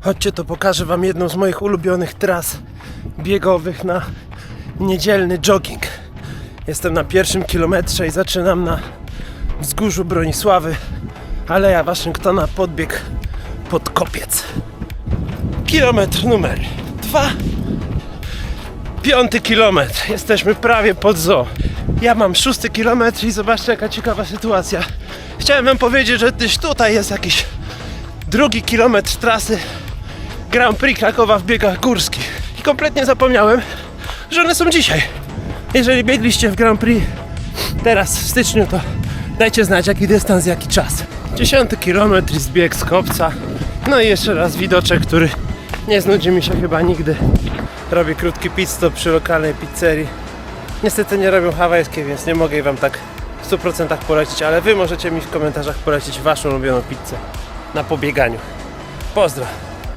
Chodźcie, to pokażę wam jedną z moich ulubionych tras biegowych na niedzielny jogging. Jestem na pierwszym kilometrze i zaczynam na wzgórzu Bronisławy, Aleja Waszyngtona, podbieg pod kopiec. Kilometr numer dwa. Piąty kilometr. Jesteśmy prawie pod zoo. Ja mam szósty kilometr i zobaczcie jaka ciekawa sytuacja. Chciałem wam powiedzieć, że gdzieś tutaj jest jakiś drugi kilometr trasy Grand Prix Krakowa w biegach górskich. I kompletnie zapomniałem, że one są dzisiaj. Jeżeli biegliście w Grand Prix teraz w styczniu, to dajcie znać jaki dystans, jaki czas. Dziesiąty kilometr i zbieg z kopca. No i jeszcze raz widoczek, który nie znudzi mi się chyba nigdy. Robię krótki pit stop przy lokalnej pizzerii. Niestety nie robią hawajskiej, więc nie mogę wam tak w 100% polecić, ale wy możecie mi w komentarzach polecić waszą ulubioną pizzę na pobieganiu. Pozdro!